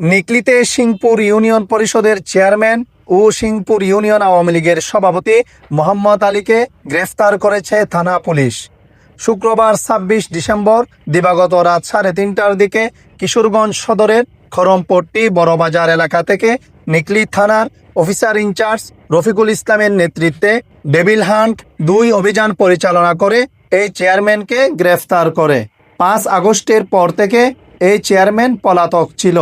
নিকলিতে Singpur union পরিষদের chairman ও Singpur union Awami লীগের সভাপতি মোহাম্মদ আলীকে গ্রেফতার করেছে থানা পুলিশ। শুক্রবার ছাব্বিশ ডিসেম্বর, দিবাগত রাত সাড়ে তিনটার দিকে কিশোরগঞ্জ সদরের খরমপট্টি বড়বাজার এলাকা থেকে নিকলি থানার অফিসার ইনচার্জ রফিকুল ইসলামের নেতৃত্বে ডেভিল হান্ট দুই অভিযান পরিচালনা করে এই চেয়ারম্যানকে গ্রেফতার করে। পাঁচ আগস্টের পর থেকে এই চেয়ারম্যান পলাতক ছিল।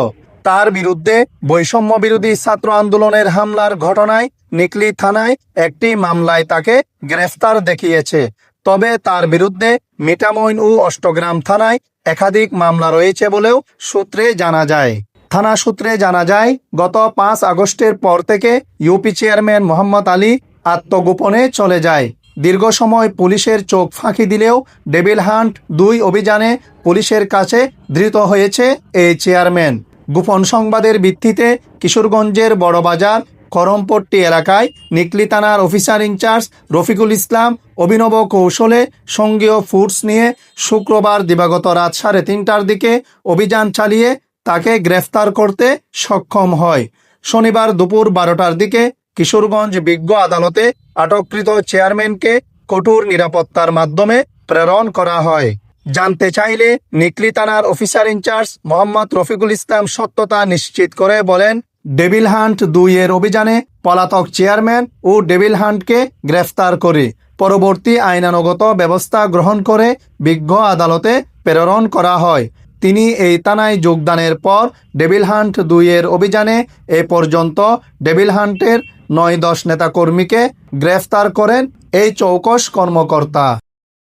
তার বিরুদ্ধে বৈষম্য বিরোধী ছাত্র আন্দোলনের হামলার ঘটনায় নিকলি থানায় একটি মামলায় তাকে গ্রেফতার দেখিয়েছে। তবে তার বিরুদ্ধে মিটামইন ও অষ্টগ্রাম থানায় একাধিক মামলা রয়েছে বলেও সূত্রে জানা যায়। থানা সূত্রে জানা যায়, গত পাঁচ আগস্টের পর থেকে ইউপি চেয়ারম্যান মোহাম্মদ আলী আত্মগোপনে চলে যায়। দীর্ঘ সময় পুলিশের চোখ ফাঁকি দিলেও ডেভিল হান্ট দুই অভিযানে পুলিশের কাছে ধৃত হয়েছে এই চেয়ারম্যান। গোপন সংবাদের ভিত্তিতে কিশোরগঞ্জের বড়বাজার, করমপট্টি এলাকায় নিকলি থানার অফিসার ইনচার্জ রফিকুল ইসলাম অভিনব কৌশলে সঙ্গীয় ফুডস নিয়ে শুক্রবার দিবাগত রাত সাড়ে তিনটার দিকে অভিযান চালিয়ে তাকে গ্রেফতার করতে সক্ষম হয়। শনিবার দুপুর বারোটার দিকে কিশোরগঞ্জ বিজ্ঞ আদালতে আটককৃত চেয়ারম্যানকে কঠোর নিরাপত্তার মাধ্যমে প্রেরণ করা হয়। জানতে চাইলে নিকলি থানার officer in charge Mohammad Rafiqul Islam সত্যতা নিশ্চিত করে বলেন, ডেভিল হান্ট দুই এর অভিযানে পলাতক চেয়ারম্যান ও ডেভিল হান্টকে গ্রেফতার করে। পরবর্তী আইনানুগত ব্যবস্থা গ্রহণ করে বিজ্ঞ আদালতে প্রেরণ করা হয়। তিনি এই থানায় যোগদানের পর ডেভিল হান্ট দুইয়ের অভিযানে এ পর্যন্ত ডেভিল হান্টের নয় দশ নেতাকর্মীকে গ্রেফতার করেন এই চৌকস কর্মকর্তা।